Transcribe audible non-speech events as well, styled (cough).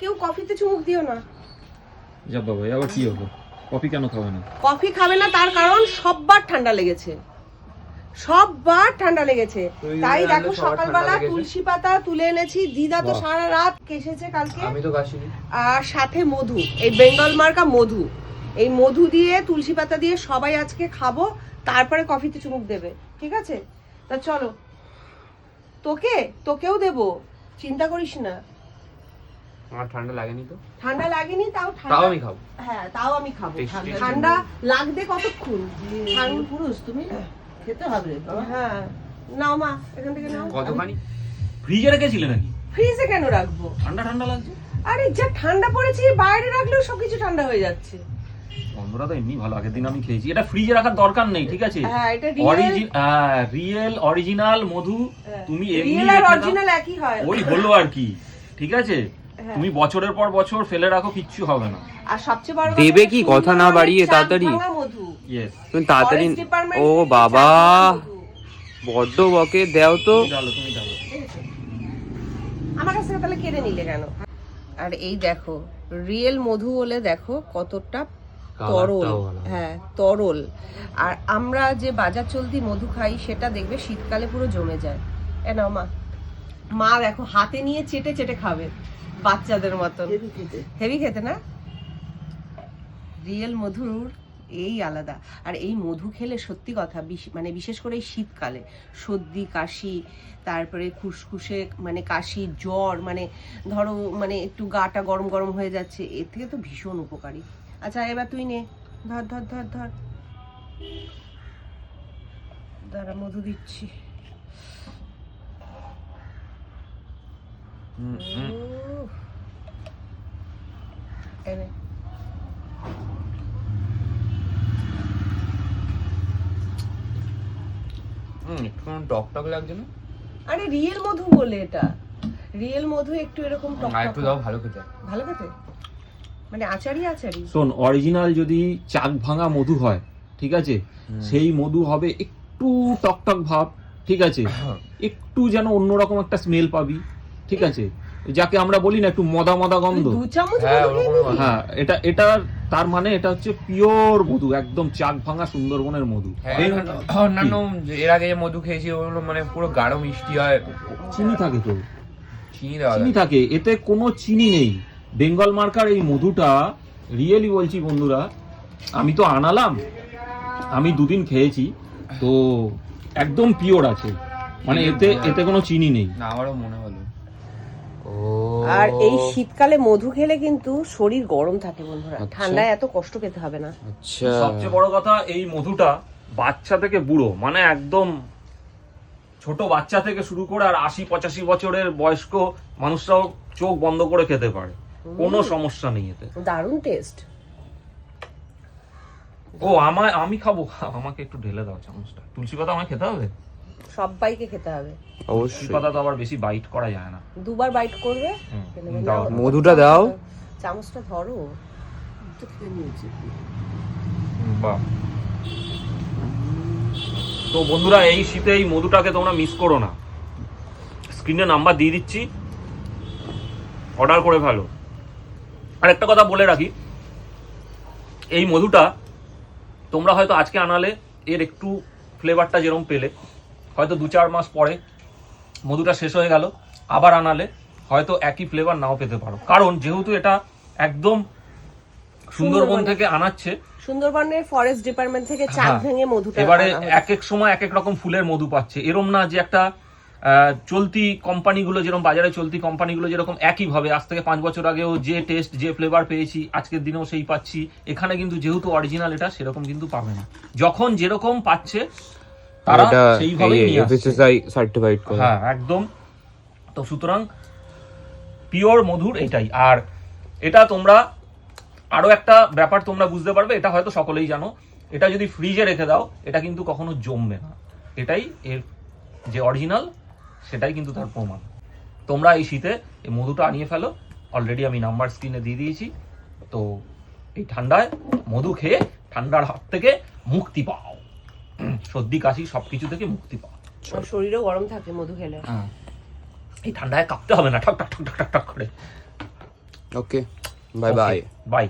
কেউ কফিতে চুমুক দিও না। যা বাবা আবার কি হলো? কফি কেন খাবে না? কফি খাবে না তার কারণ সববার ঠান্ডা লেগেছে। সববার ঠান্ডা লেগেছে। তাই দেখো সকালবেলা তুলসী পাতা তুলে এনেছি। দিদা তো সারা রাত কেসেছে কালকে। আমি তো কাশিনি। আর সাথে মধু এই বেঙ্গল মার্কা মধু। এই মধু দিয়ে তুলসী পাতা দিয়ে সবাই আজকে খাব তারপরে কফিতে চুমুক দেবে। ঠিক আছে? তা চলো। তোকে তোকেও দেবো। চিন্তা করিস না। আমার ঠান্ডা লাগেনি তো? ঠান্ডা লাগেনি তাও তাও আমি খাব। হ্যাঁ তাও আমি খাব. ঠান্ডা লাগবে কতক্ষণ? ঠান্ডা পুরুষ তুমি? খেতে হবে হ্যাঁ। নাও মা এখান থেকে নাও। কতখানি? ফ্রিজে রেখেছিলে নাকি? ফ্রিজে কেন রাখব? ঠান্ডা ঠান্ডা লাগছে? আরে যা ঠান্ডা পড়েছে বাইরে রাখলেও সবকিছু ঠান্ডা হয়ে যাচ্ছে। বন্ধুরা তো এমনি ভালো আগের দিন আমি খেয়েছি। এটা ফ্রিজে রাখার দরকার নেই ঠিক আছে? হ্যাঁ এটা রিয়েল রিয়েল অরিজিনাল মধু তুমি এমনি রিয়েল আর অরিজিনাল একই হয়। ওই হলো আর কি ঠিক আছে? হ্যাঁ। তুমি বছরের পর বছর ফেলে রাখো কিচ্ছু হবে না। আর সবচেয়ে বড় দেবে কি? কথা না বাড়িয়ে তাড়াতাড়ি। ইয়েস তুমি তাড়াতাড়ি ও বাবা! বড্ড বকে দেও তো। আমার কাছ তাহলে কেড়ে নিলে কেন? আর এই দেখো রিয়েল মধু হলে দেখো কতটা তরল। হ্যাঁ তরল। আর আমরা যে বাজার চলতি মধু খাই সেটা দেখবে শীতকালে পুরো জমে যায়। এ নাও মা। মা দেখো হাতে নিয়ে চেটে চেটে খাবে। বাচ্চাদের মতন। হেভি খেতে। না? রিয়েল মধুর এই আলাদা। আর এই মধু খেলে সত্যি কথা বিশ- মানে বিশেষ করে এই শীতকালে সর্দি কাশি তারপরে খুসখুসে মানে কাশি জ্বর মানে ধরো মানে একটু গাটা গরম গরম হয়ে যাচ্ছে এর থেকে তো ভীষণ উপকারী। আচ্ছা এবার তুই নে। ধর ধর ধর ধর। দাঁড়া মধু দিচ্ছি। উফ। এই নে। হুম একটু টক টক লাগছে না? আরে রিয়েল মধু বলে এটা। রিয়েল মধু একটু এরকম টক আর টক। একটু দাও ভালো খেতে। ভালো খেতে? মানে আচারি আচারি? শোন অরিজিনাল যদি চাক ভাঙা মধু হয় ঠিক আছে? সেই মধু হবে একটু টকটক ভাব ঠিক আছে? একটু যেন অন্যরকম একটা স্মেল পাবি ঠিক আছে? যাকে আমরা বলি না একটু মদা মদা গন্ধ। হ্যাঁ? হ্যাঁ এটা এটা তার মানে এটা হচ্ছে পিওর মধু একদম চাক ভাঙা সুন্দরবনের মধু। হ্যাঁ অন্যান্য এর আগে যে মধু খেয়েছি ওগুলো মানে পুরো গাঢ় মিষ্টি হয়। চিনি থাকে তো? চিনি থাকে। এতে কোনো চিনি নেই। বেঙ্গল মার্কার এই মধুটা রিয়েলি বলছি বন্ধুরা আমি তো আনালাম আমি দুদিন খেয়েছি তো একদম পিওর আছে। মানে এতে এতে কোনো চিনি নেই। না আমারও মনে হলো। আর এই শীতকালে মধু খেলে কিন্তু শরীর গরম থাকে বন্ধুরা। আচ্ছা। ঠান্ডায় এত কষ্ট পেতে হবে না। আচ্ছা। সবচেয়ে বড় কথা এই মধুটা বাচ্চা থেকে বুড়ো মানে একদম ছোট বাচ্চা থেকে শুরু করে আর আশি পঁচাশি বছরের বয়স্ক মানুষরাও চোখ বন্ধ করে খেতে পারে। কোনো সমস্যা নেই এতে। দারুণ টেস্ট। ও আমায় আমি খাব। আমাকে একটু ঢেলে দাও চামচটা। তুলসী পাতা আমায় খেতে হবে? সবাইকে খেতে হবে। অবশ্যই। পাতা তো আবার বেশি বাইট করা যায় না। দুবার বাইট করবে হুম, খেলে হুম, বলবে, দাও, "নাও, দাও। মধুটা দাও। চামচটা ধরো। তো বাহ। তো বন্ধুরা এই শীতে এই মধুটাকে তোমরা মিস করো না। স্ক্রিনে নাম্বার দিয়ে দিচ্ছি। অর্ডার করে ফেলো। আর একটা কথা বলে রাখি এই মধুটা তোমরা হয়তো আজকে আনালে এর একটু ফ্লেভারটা যেরকম পেলে। হয়তো দু চার মাস পরে মধুটা শেষ হয়ে গেল আবার আনালে হয়তো একই ফ্লেভার নাও পেতে পারো। কারণ যেহেতু এটা একদম সুন্দরবন থেকে আনাচ্ছে সুন্দরবনের ফরেস্ট ডিপার্টমেন্ট থেকে চাক হ্যাঁ। ভেঙে মধুটা এবারে এক এক সময় এক এক রকম ফুলের মধু পাচ্ছে। এরম না যে একটা চলতি কোম্পানিগুলো যেরকম বাজারে চলতি কোম্পানিগুলো যেরকম একই ভাবে। আজ থেকে পাঁচ বছর আগেও যে টেস্ট যে ফ্লেভার পেয়েছি আজকের দিনেও সেই পাচ্ছি। এখানে কিন্তু যেহেতু অরিজিনাল এটা সেরকম কিন্তু পাবে না। যখন যেরকম পাচ্ছে তারা সেইভাবেই নিয়ে আসছে। এফএসএসআই সার্টিফাইড করা। হ্যাঁ একদম। তো সুতরাং পিওর মধুর এটাই। আর এটা তোমরা আরও একটা ব্যাপার তোমরা বুঝতে পারবে এটা হয়তো সকলেই জানো। এটা যদি ফ্রিজে রেখে দাও এটা কিন্তু কখনো জমবে না। এটাই এর যে অরিজিনাল সেটাই কিন্তু তার প্রমাণ। তোমরা এই শীতে এই মধুটা আনিয়ে ফেলো। অলরেডি আমি নাম্বার স্ক্রিনে দিয়ে দিয়েছি। তো এই ঠান্ডায় মধু খেয়ে ঠান্ডার হাত থেকে মুক্তি পাও। (clears throat) সর্দি কাশি সবকিছু থেকে মুক্তি পাওয়া। শরীরও গরম থাকে মধু খেলে। এই ঠান্ডায় কাঁপতে হবে না ঠক ঠক ঠক ঠক ঠক ঠক করে। Okay bye bye bye